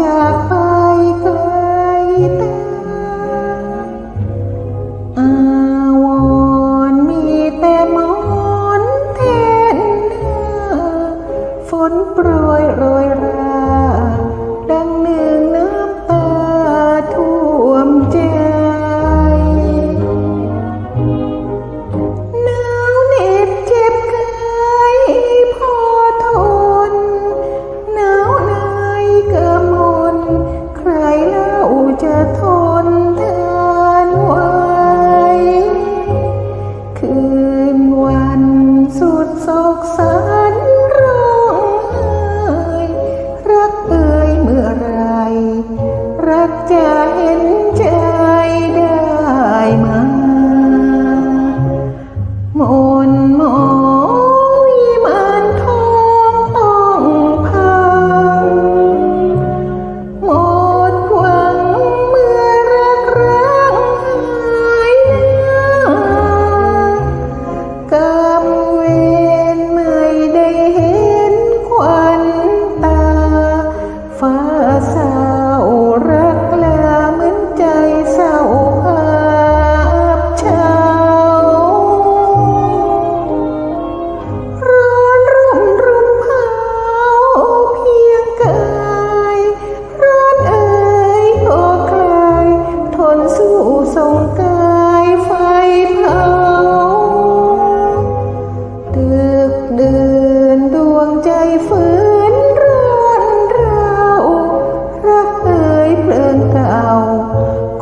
จากไปไกลตาอาวรมีแต่มอนเทนเนอฝนโปรยโรยรา สุดโกสันร้องไห้รักเอ่ยเมื่อไร รักจะเห็น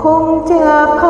คงจะพา